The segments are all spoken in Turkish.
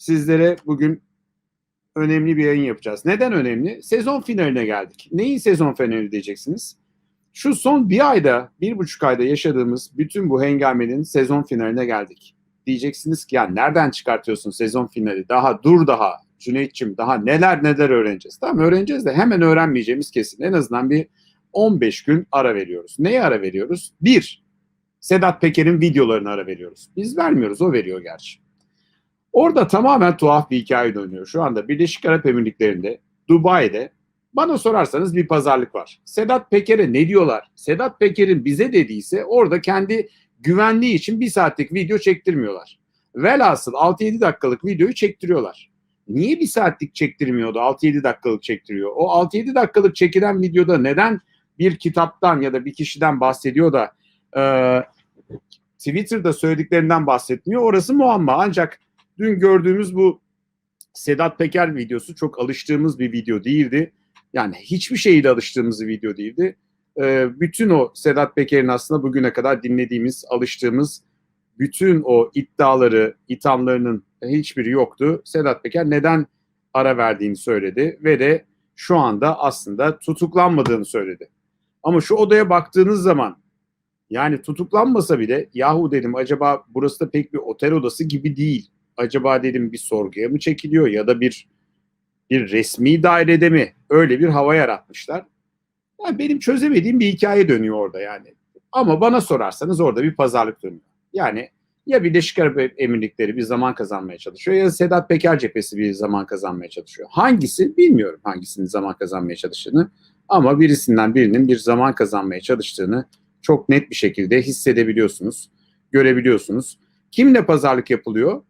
sizlere bugün önemli bir yayın yapacağız. Neden önemli? Sezon finaline geldik. Neyin sezon finali diyeceksiniz? Şu son bir ayda, bir buçuk ayda yaşadığımız bütün bu hengamenin sezon finaline geldik. Diyeceksiniz ki ya nereden çıkartıyorsun sezon finali? Daha dur daha Cüneyt'ciğim daha neler neler öğreneceğiz. Tamam öğreneceğiz de hemen öğrenmeyeceğimiz kesin. En azından bir 15 gün ara veriyoruz. Neye ara veriyoruz? Bir, Sedat Peker'in videolarını ara veriyoruz. Biz vermiyoruz, o veriyor gerçi. Orada tamamen tuhaf bir hikaye dönüyor. Şu anda Birleşik Arap Emirlikleri'nde, Dubai'de bana sorarsanız bir pazarlık var. Sedat Peker'e ne diyorlar? Sedat Peker'in bize dediyse orada kendi güvenliği için bir saatlik video çektirmiyorlar. Velhasıl 6-7 dakikalık videoyu çektiriyorlar. Niye bir saatlik çektirmiyordu 6-7 dakikalık çektiriyor? O 6-7 dakikalık çekilen videoda neden bir kitaptan ya da bir kişiden bahsediyor da e, Twitter'da söylediklerinden bahsetmiyor? Orası muamma. Ancak dün gördüğümüz bu Sedat Peker videosu çok alıştığımız bir video değildi. Yani hiçbir şeyle alıştığımız bir video değildi. Ee, bütün o Sedat Peker'in aslında bugüne kadar dinlediğimiz, alıştığımız bütün o iddiaları, ithamlarının hiçbiri yoktu. Sedat Peker neden ara verdiğini söyledi ve de şu anda aslında tutuklanmadığını söyledi. Ama şu odaya baktığınız zaman yani tutuklanmasa bile yahu dedim acaba burası da pek bir otel odası gibi değil. Acaba dedim bir sorguya mı çekiliyor ya da bir bir resmi dairede mi öyle bir hava yaratmışlar. Yani benim çözemediğim bir hikaye dönüyor orada yani. Ama bana sorarsanız orada bir pazarlık dönüyor. Yani ya Birleşik Arap Emirlikleri bir zaman kazanmaya çalışıyor ya Sedat Peker cephesi bir zaman kazanmaya çalışıyor. Hangisi bilmiyorum hangisinin zaman kazanmaya çalıştığını ama birisinden birinin bir zaman kazanmaya çalıştığını çok net bir şekilde hissedebiliyorsunuz, görebiliyorsunuz. Kimle pazarlık yapılıyor?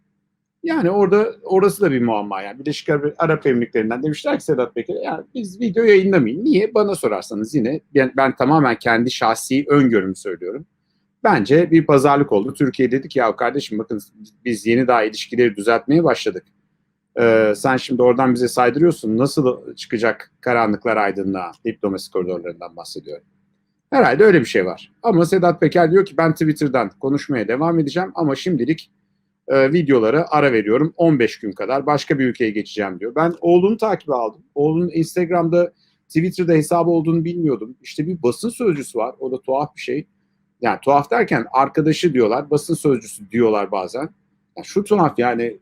Yani orada orası da bir muamma yani. Birleşik Arap Emirlikleri'nden demişler ki Sedat Peker yani biz video yayınlamayın. Niye? Bana sorarsanız yine ben, ben tamamen kendi şahsi öngörümü söylüyorum. Bence bir pazarlık oldu. Türkiye dedi ki ya kardeşim bakın biz yeni daha ilişkileri düzeltmeye başladık. Ee, sen şimdi oradan bize saydırıyorsun. Nasıl çıkacak karanlıklar aydınlığa? Diplomasi koridorlarından bahsediyorum. Herhalde öyle bir şey var. Ama Sedat Peker diyor ki ben Twitter'dan konuşmaya devam edeceğim ama şimdilik e, videolara ara veriyorum. 15 gün kadar başka bir ülkeye geçeceğim diyor. Ben oğlunu takip aldım. Oğlunun Instagram'da, Twitter'da hesabı olduğunu bilmiyordum. İşte bir basın sözcüsü var. O da tuhaf bir şey. Yani tuhaf derken arkadaşı diyorlar, basın sözcüsü diyorlar bazen. Yani şu tuhaf yani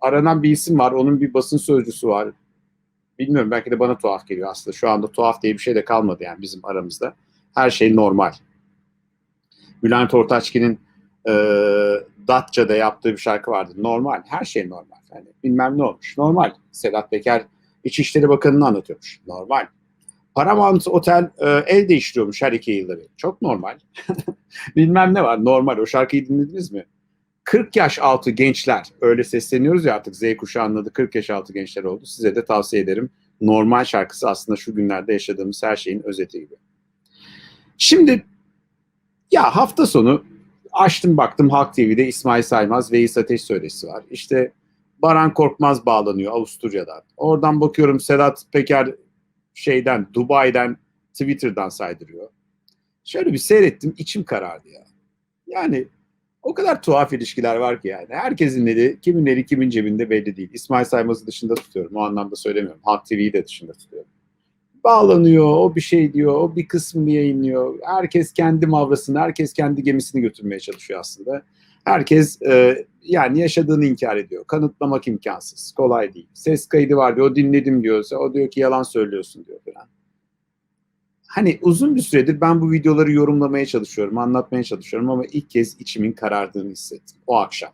aranan bir isim var, onun bir basın sözcüsü var. Bilmiyorum belki de bana tuhaf geliyor aslında. Şu anda tuhaf diye bir şey de kalmadı yani bizim aramızda. Her şey normal. Bülent Ortaçgil'in e, Datça'da yaptığı bir şarkı vardı. Normal. Her şey normal. Yani bilmem ne olmuş. Normal. Sedat Peker İçişleri Bakanı'nı anlatıyormuş. Normal. Paramount Otel e, el değiştiriyormuş her iki yılda bir. Çok normal. bilmem ne var. Normal. O şarkıyı dinlediniz mi? 40 yaş altı gençler öyle sesleniyoruz ya artık Z kuşağı anladı 40 yaş altı gençler oldu. Size de tavsiye ederim. Normal şarkısı aslında şu günlerde yaşadığımız her şeyin özeti gibi. Şimdi ya hafta sonu açtım baktım Halk TV'de İsmail Saymaz ve İsa Ateş söyleşisi var. İşte Baran Korkmaz bağlanıyor Avusturya'dan. Oradan bakıyorum Sedat Peker şeyden Dubai'den Twitter'dan saydırıyor. Şöyle bir seyrettim içim karardı ya. Yani o kadar tuhaf ilişkiler var ki yani. Herkesin eli, kimin eli kimin cebinde belli değil. İsmail Saymaz'ı dışında tutuyorum. O anlamda söylemiyorum. Halk TV'yi de dışında tutuyorum. Bağlanıyor, o bir şey diyor, o bir kısmını yayınlıyor. Herkes kendi mavrasını, herkes kendi gemisini götürmeye çalışıyor aslında. Herkes e, yani yaşadığını inkar ediyor. Kanıtlamak imkansız, kolay değil. Ses kaydı var diyor, o dinledim diyorsa, o diyor ki yalan söylüyorsun diyor falan. Hani uzun bir süredir ben bu videoları yorumlamaya çalışıyorum, anlatmaya çalışıyorum ama ilk kez içimin karardığını hissettim o akşam.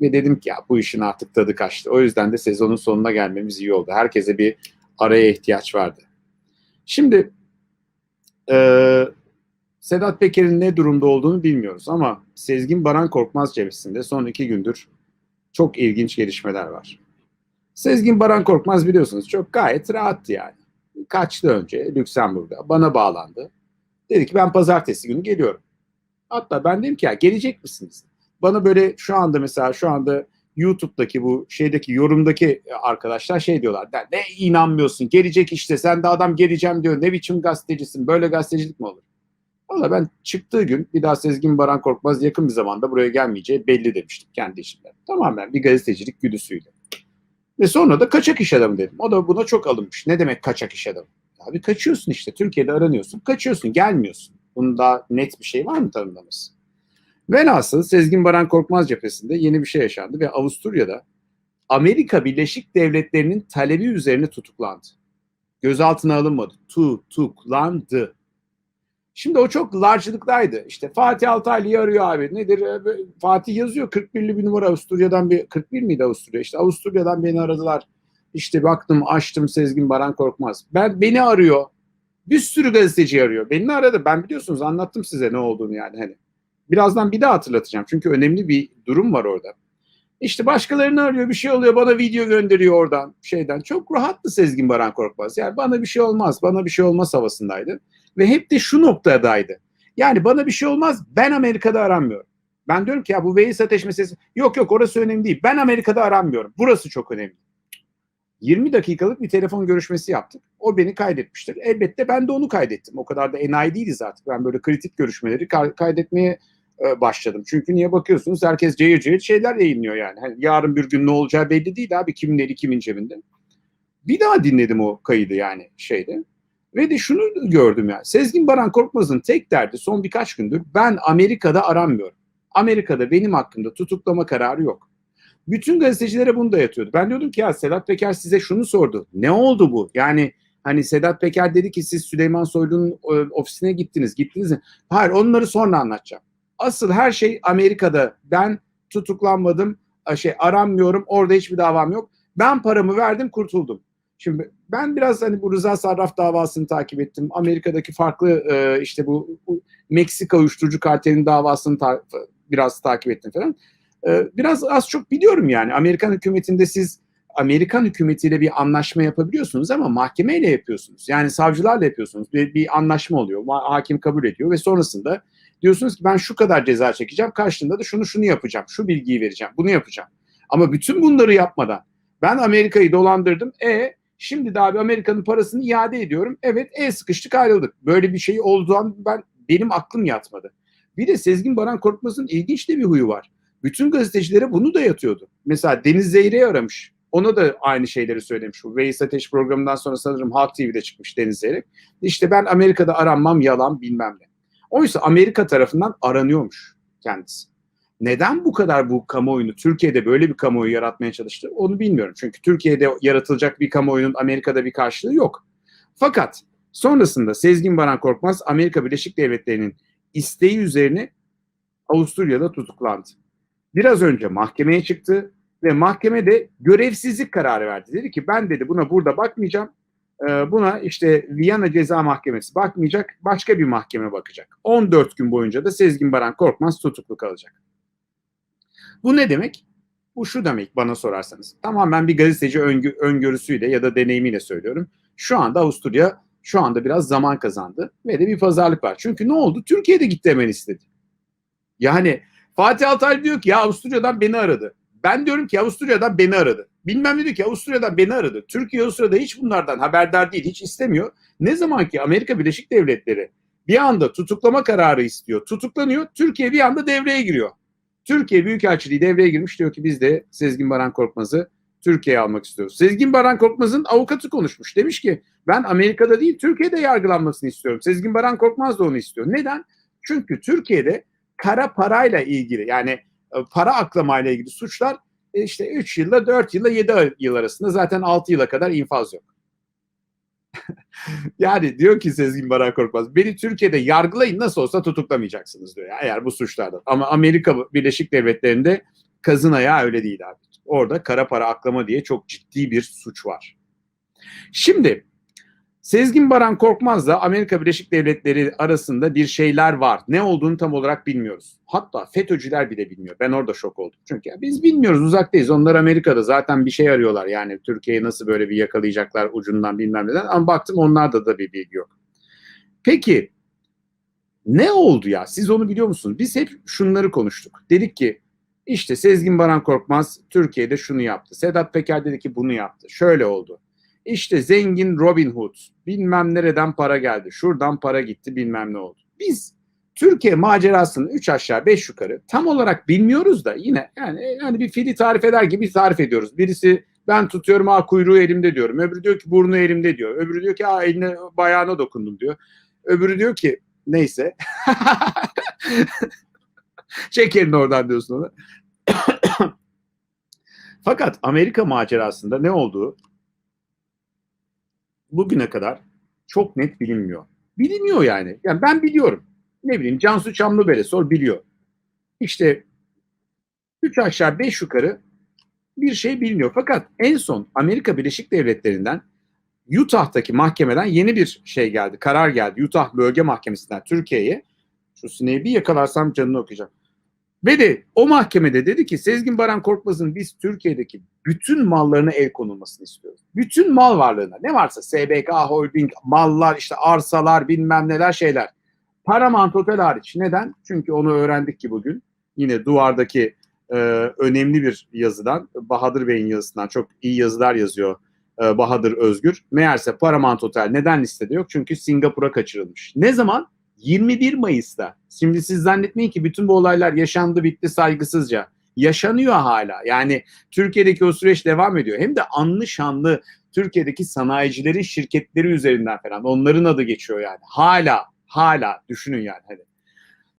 Ve dedim ki ya bu işin artık tadı kaçtı. O yüzden de sezonun sonuna gelmemiz iyi oldu. Herkese bir araya ihtiyaç vardı. Şimdi e, Sedat Peker'in ne durumda olduğunu bilmiyoruz ama Sezgin Baran Korkmaz cephesinde son iki gündür çok ilginç gelişmeler var. Sezgin Baran Korkmaz biliyorsunuz çok gayet rahattı yani. Kaçtı önce Lüksemburg'a bana bağlandı. Dedi ki ben pazartesi günü geliyorum. Hatta ben dedim ki ya gelecek misiniz? Bana böyle şu anda mesela şu anda YouTube'daki bu şeydeki yorumdaki arkadaşlar şey diyorlar. Ne inanmıyorsun gelecek işte sen de adam geleceğim diyor. Ne biçim gazetecisin böyle gazetecilik mi olur? Valla ben çıktığı gün bir daha Sezgin Baran Korkmaz yakın bir zamanda buraya gelmeyeceği belli demiştim kendi işimden. Tamamen bir gazetecilik güdüsüyle. Ve sonra da kaçak iş adamı dedim. O da buna çok alınmış. Ne demek kaçak iş adamı? Abi kaçıyorsun işte. Türkiye'de aranıyorsun. Kaçıyorsun. Gelmiyorsun. Bunun daha net bir şey var mı tanımlaması? Velhasıl Sezgin Baran Korkmaz cephesinde yeni bir şey yaşandı ve Avusturya'da Amerika Birleşik Devletleri'nin talebi üzerine tutuklandı. Gözaltına alınmadı. Tutuklandı. Şimdi o çok large'lıktaydı. İşte Fatih Altaylı'yı arıyor abi. Nedir? Fatih yazıyor 41'li bir numara Avusturya'dan bir 41 miydi Avusturya? İşte Avusturya'dan beni aradılar. İşte baktım açtım Sezgin Baran Korkmaz. Ben beni arıyor. Bir sürü gazeteci arıyor. Beni aradı. Ben biliyorsunuz anlattım size ne olduğunu yani hani. Birazdan bir daha hatırlatacağım. Çünkü önemli bir durum var orada. İşte başkalarını arıyor bir şey oluyor bana video gönderiyor oradan şeyden. Çok rahattı Sezgin Baran Korkmaz. Yani bana bir şey olmaz bana bir şey olmaz havasındaydı. Ve hep de şu noktadaydı. Yani bana bir şey olmaz ben Amerika'da aranmıyorum. Ben diyorum ki ya bu Veys Ateş meselesi yok yok orası önemli değil. Ben Amerika'da aranmıyorum. Burası çok önemli. 20 dakikalık bir telefon görüşmesi yaptık. O beni kaydetmiştir. Elbette ben de onu kaydettim. O kadar da enayi değiliz artık. Ben böyle kritik görüşmeleri kaydetmeye e, başladım. Çünkü niye bakıyorsunuz herkes cayır cayır şeyler yayınlıyor yani. Hani yarın bir gün ne olacağı belli değil abi kimin eli kimin cebinde. Bir daha dinledim o kaydı yani şeyde. Ve de şunu gördüm yani. Sezgin Baran Korkmaz'ın tek derdi son birkaç gündür ben Amerika'da aranmıyorum. Amerika'da benim hakkında tutuklama kararı yok. Bütün gazetecilere bunu da yatıyordu. Ben diyordum ki ya Sedat Peker size şunu sordu. Ne oldu bu? Yani hani Sedat Peker dedi ki siz Süleyman Soylu'nun e, ofisine gittiniz. Gittiniz mi? Hayır onları sonra anlatacağım. Asıl her şey Amerika'da. Ben tutuklanmadım. Şey aranmıyorum. Orada hiçbir davam yok. Ben paramı verdim kurtuldum. Şimdi ben biraz hani bu Rıza Sarraf davasını takip ettim. Amerika'daki farklı e, işte bu, Meksika uyuşturucu kartelinin davasını ta, biraz takip ettim falan. E, biraz az çok biliyorum yani. Amerikan hükümetinde siz Amerikan hükümetiyle bir anlaşma yapabiliyorsunuz ama mahkemeyle yapıyorsunuz. Yani savcılarla yapıyorsunuz. Bir, bir anlaşma oluyor. Hakim kabul ediyor ve sonrasında diyorsunuz ki ben şu kadar ceza çekeceğim. Karşılığında da şunu şunu yapacağım. Şu bilgiyi vereceğim. Bunu yapacağım. Ama bütün bunları yapmadan ben Amerika'yı dolandırdım. E Şimdi de abi Amerika'nın parasını iade ediyorum. Evet el sıkıştık ayrıldık. Böyle bir şey olduğu ben benim aklım yatmadı. Bir de Sezgin Baran Korkmaz'ın ilginç de bir huyu var. Bütün gazetecilere bunu da yatıyordu. Mesela Deniz Zeyre'yi aramış. Ona da aynı şeyleri söylemiş. Bu Veys Ateş programından sonra sanırım Halk TV'de çıkmış Deniz Zeyrek. İşte ben Amerika'da aranmam yalan bilmem ne. Oysa Amerika tarafından aranıyormuş kendisi. Neden bu kadar bu kamuoyunu Türkiye'de böyle bir kamuoyu yaratmaya çalıştı onu bilmiyorum. Çünkü Türkiye'de yaratılacak bir kamuoyunun Amerika'da bir karşılığı yok. Fakat sonrasında Sezgin Baran Korkmaz Amerika Birleşik Devletleri'nin isteği üzerine Avusturya'da tutuklandı. Biraz önce mahkemeye çıktı ve mahkeme de görevsizlik kararı verdi. Dedi ki ben dedi buna burada bakmayacağım. Buna işte Viyana Ceza Mahkemesi bakmayacak. Başka bir mahkeme bakacak. 14 gün boyunca da Sezgin Baran Korkmaz tutuklu kalacak. Bu ne demek? Bu şu demek bana sorarsanız. Tamamen bir gazeteci öngö öngörüsüyle ya da deneyimiyle söylüyorum. Şu anda Avusturya şu anda biraz zaman kazandı ve de bir pazarlık var. Çünkü ne oldu? Türkiye'de gitti hemen istedi. Yani Fatih Altaylı diyor ki ya Avusturya'dan beni aradı. Ben diyorum ki Avusturya'dan beni aradı. Bilmem ne diyor ki Avusturya'dan beni aradı. Türkiye sırada hiç bunlardan haberdar değil, hiç istemiyor. Ne zaman ki Amerika Birleşik Devletleri bir anda tutuklama kararı istiyor, tutuklanıyor, Türkiye bir anda devreye giriyor. Türkiye Büyükelçiliği devreye girmiş diyor ki biz de Sezgin Baran Korkmaz'ı Türkiye'ye almak istiyoruz. Sezgin Baran Korkmaz'ın avukatı konuşmuş. Demiş ki ben Amerika'da değil Türkiye'de yargılanmasını istiyorum. Sezgin Baran Korkmaz da onu istiyor. Neden? Çünkü Türkiye'de kara parayla ilgili yani para aklamayla ilgili suçlar e, işte 3 yılla 4 yılla 7 yıl arasında zaten 6 yıla kadar infaz yok. yani diyor ki Sezgin Baran Korkmaz beni Türkiye'de yargılayın nasıl olsa tutuklamayacaksınız diyor ya, eğer bu suçlardan. Ama Amerika Birleşik Devletleri'nde kazın ayağı öyle değil abi. Orada kara para aklama diye çok ciddi bir suç var. Şimdi Sezgin Baran Korkmaz'la Amerika Birleşik Devletleri arasında bir şeyler var. Ne olduğunu tam olarak bilmiyoruz. Hatta FETÖ'cüler bile bilmiyor. Ben orada şok oldum. Çünkü ya biz bilmiyoruz uzaktayız. Onlar Amerika'da zaten bir şey arıyorlar. Yani Türkiye'yi nasıl böyle bir yakalayacaklar ucundan bilmem neden. Ama baktım onlarda da bir bilgi yok. Peki ne oldu ya? Siz onu biliyor musunuz? Biz hep şunları konuştuk. Dedik ki işte Sezgin Baran Korkmaz Türkiye'de şunu yaptı. Sedat Peker dedi ki bunu yaptı. Şöyle oldu. İşte zengin Robin Hood bilmem nereden para geldi. Şuradan para gitti bilmem ne oldu. Biz Türkiye macerasını 3 aşağı 5 yukarı tam olarak bilmiyoruz da yine yani, yani bir fili tarif eder gibi tarif ediyoruz. Birisi Ben tutuyorum ha kuyruğu elimde diyorum. Öbürü diyor ki burnu elimde diyor. Öbürü diyor ki ha eline bayağına dokundum diyor. Öbürü diyor ki neyse. Çek elini oradan diyorsun ona. Fakat Amerika macerasında ne olduğu bugüne kadar çok net bilinmiyor. Bilinmiyor yani. Yani ben biliyorum. Ne bileyim Cansu Çamlıbel'e sor biliyor. İşte üç aşağı beş yukarı bir şey biliniyor. Fakat en son Amerika Birleşik Devletleri'nden Utah'taki mahkemeden yeni bir şey geldi. Karar geldi. Utah Bölge Mahkemesi'nden Türkiye'ye. Şu sineği bir yakalarsam canını okuyacağım. Ve de o mahkemede dedi ki Sezgin Baran Korkmaz'ın biz Türkiye'deki bütün mallarına el konulmasını istiyoruz. Bütün mal varlığına ne varsa SBK Holding, mallar, işte arsalar, bilmem neler şeyler. Paramount Hotel hariç. Neden? Çünkü onu öğrendik ki bugün. Yine duvardaki e, önemli bir yazıdan, Bahadır Bey'in yazısından çok iyi yazılar yazıyor e, Bahadır Özgür. Meğerse Paramount Hotel neden listede yok? Çünkü Singapur'a kaçırılmış. Ne zaman? 21 Mayıs'ta. Şimdi siz zannetmeyin ki bütün bu olaylar yaşandı bitti saygısızca. Yaşanıyor hala. Yani Türkiye'deki o süreç devam ediyor. Hem de anlı şanlı Türkiye'deki sanayicilerin şirketleri üzerinden falan. Onların adı geçiyor yani. Hala, hala düşünün yani. Hani